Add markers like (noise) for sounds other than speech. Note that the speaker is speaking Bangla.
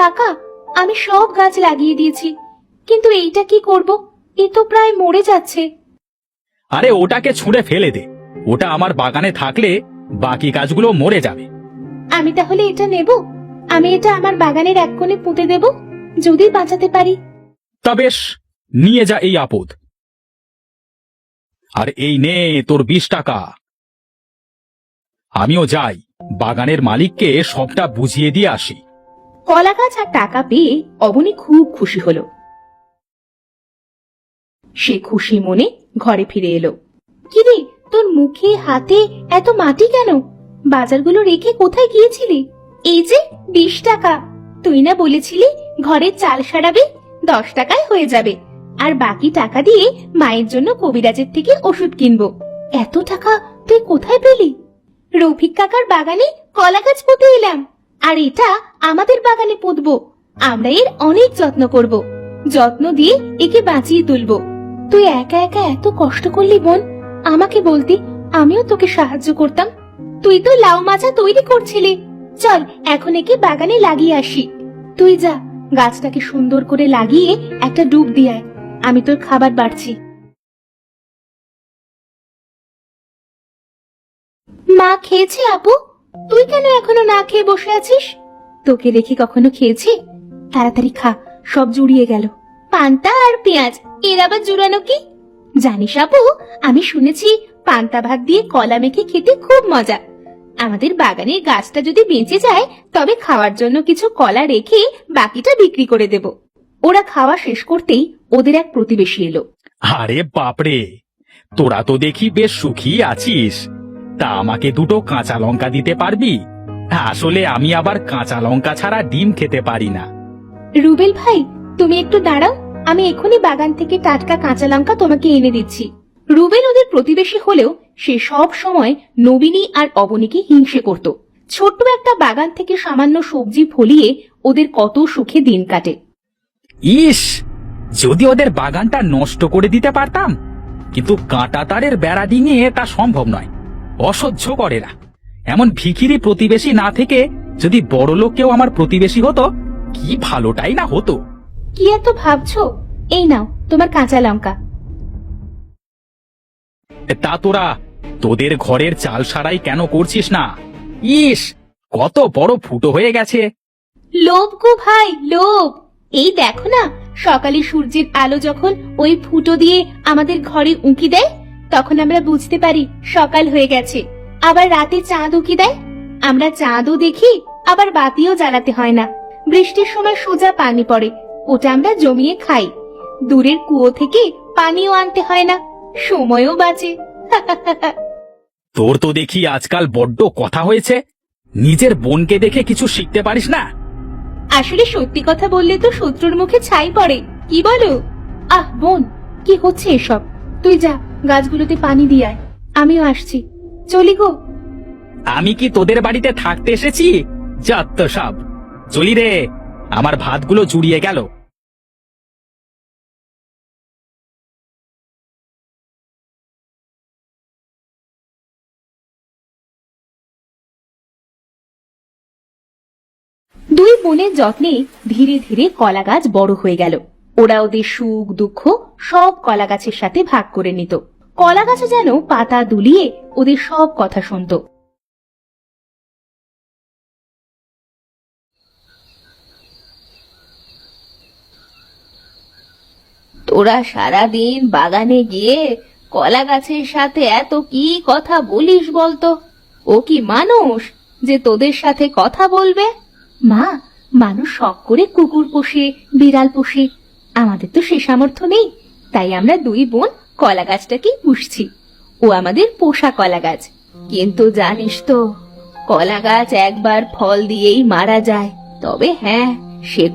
কাকা আমি সব গাছ লাগিয়ে দিয়েছি। কিন্তু এইটা কি করব? এ তো প্রায় মরে যাচ্ছে। আরে ওটাকে ছুঁড়ে ফেলে দে। ওটা আমার বাগানে থাকলে বাকি গাছগুলো মরে যাবে। আমি তাহলে এটা নেব? আমি এটা আমার বাগানের এক কোণে পুঁতে দেব যদি বাঁচাতে পারি। তা বেশ নিয়ে যা এই আপদ। আর এই নে তোর বিশ টাকা। আমিও যাই বাগানের মালিককে সবটা বুঝিয়ে দিয়ে আসি। কলা গাছ আর টাকা পেয়ে অবনী খুব খুশি হলো। সে খুশি মনে ঘরে ফিরে এলো। কিরে তোর মুখে, হাতে এত মাটি কেন? বাজারগুলো রেখে কোথায় গিয়েছিলি? এই যে, বিশ টাকা। তুই না বলেছিলি ঘরের চাল সারাবে, দশ টাকায় হয়ে যাবে। আর বাকি টাকা দিয়ে মায়ের জন্য কবিরাজের থেকে ওষুধ কিনবো। এত টাকা তুই কোথায় পেলি? রফিক কাকার বাগানে কলা গাছ পুঁতে এলাম। আর এটা আমাদের বাগানে পুঁতবো। আমরা এর অনেক যত্ন করব। যত্ন দিয়ে একে বাঁচিয়ে তুলবো। তুই একা একা এত কষ্ট করলি, বোন। আমাকে বলতি, আমিও তোকে সাহায্য করতাম। তুই তো লাউ মাজা তৈরি করছিলি। চল, এখন একে বাগানে লাগিয়ে আসি। তুই যা, গাছটাকে সুন্দর করে লাগিয়ে একটা ডুব দিয়ে আয়। আমি তোর খাবার বাড়ছি। মা, খেয়েছে আপু? তুই কেন এখনও না খেয়ে বসে আছিস? তোকে রেখে কখনো খেয়েছি? তাড়াতাড়ি খা, সব জুড়িয়ে গেল। পান্তা আর পেঁয়াজ, এর আবার জুড়ানো কি? জানিস আপু, আমি শুনেছি পান্তা ভাত দিয়ে কলা মেখে খেতে খুব মজা। আমাদের বাগানের গাছটা যদি বেঁচে যায়, তবে খাওয়ার জন্য কিছু কলা রেখে বাকিটা বিক্রি করে দেব। ওরা খাওয়া শেষ করতেই ওদের এক প্রতিবেশী এলো। আরে বাপরে, তোরা তো দেখি বেশ সুখী আছিস। তা আমাকে দুটো কাঁচা লঙ্কা দিতে পারবি? আসলে আমি আবার কাঁচা লঙ্কা ছাড়া ডিম খেতে পারি না। রুবেল ভাই তুমি একটু দাঁড়াও। আমি এখনই বাগান থেকে টাটকা কাঁচা লঙ্কা তোমাকে এনে দিচ্ছি। রুবেল ওদের প্রতিবেশী হলেও সে সব সময় নবীনী আর অবনীকে হিংসে করত। ছোট্ট একটা বাগান থেকে সামান্য সবজি ফলিয়ে ওদের কত সুখে দিন কাটে। ইস! যদি ওদের বাগানটা নষ্ট করে দিতে পারতাম কিন্তু কাঁটা তারের বেড়া ডিঙিয়ে তা সম্ভব নয়। অসহ্য করে না। এমন ভিখিরি প্রতিবেশী না থেকে যদি বড় লোক কেউ আমার প্রতিবেশী হতো কি ভালোটাই না হতো? কি এত ভাবছ? এই নাও তোমার কাঁচা লঙ্কা। তা তোরা তোদের ঘরের চাল সারাই কেন করছিস না? ইস কত বড় ফুটো হয়ে গেছে। লোভ গো ভাই লোভ। এই দেখো না সকালে সূর্যের আলো যখন ওই ফুটো দিয়ে আমাদের ঘরে উঁকি দেয় তখন আমরা বুঝতে পারি সকাল হয়ে গেছে। আবার রাতে চাঁদ উঁকি দেয়? আমরা চাঁদও দেখি আবার বাতিও জ্বালাতে হয় না। বৃষ্টির সময় সোজা পানি পড়ে ওটা আমরা জমিয়ে খাই। দূরের কুয়ো থেকে পানিও আনতে হয় না সময়ও বাঁচে। (laughs) তোর তো দেখি আজকাল বড্ড কথা হয়েছে। নিজের বোনকে দেখে কিছু শিখতে পারিস না? আসলে সত্যি কথা বললে তো শত্রুর মুখে ছাই পড়ে কি বলো? আহ বোন কি হচ্ছে এসব? তুই যা গাছগুলোতে পানি দিয়ে আয়। আমিও আসছি। চলি গো। আমি কি তোদের বাড়িতে থাকতে এসেছি? যাত্ত সব। চলি রে আমার ভাতগুলো জুড়িয়ে গেল। দুই বোনের যত্নে ধীরে ধীরে কলা গাছ বড় হয়ে গেল। ওরা ওদের সুখ দুঃখ সব কলা গাছের সাথে ভাগ করে নিত। কলা গাছে যেন পাতা দুলিয়ে ওদের সব কথা শুনতো। তোরা সারাদিন বাগানে গিয়ে কলা গাছের সাথে এত কি কথা বলিস বলতো? ও কি মানুষ যে তোদের সাথে কথা বলবে? মা, মানুষ শখ করে কুকুর পোষে, বিড়াল পোষে। আমাদের তো সে সামর্থ্য নেই। তাই আমরা দুই বোন কলা গাছটাকেই পুষছি। ও আমাদের পোষা কলা গাছ। কিন্তু জানিস তো, কলা গাছ একবার ফল দিয়েই মারা যায়। তবে হ্যাঁ সে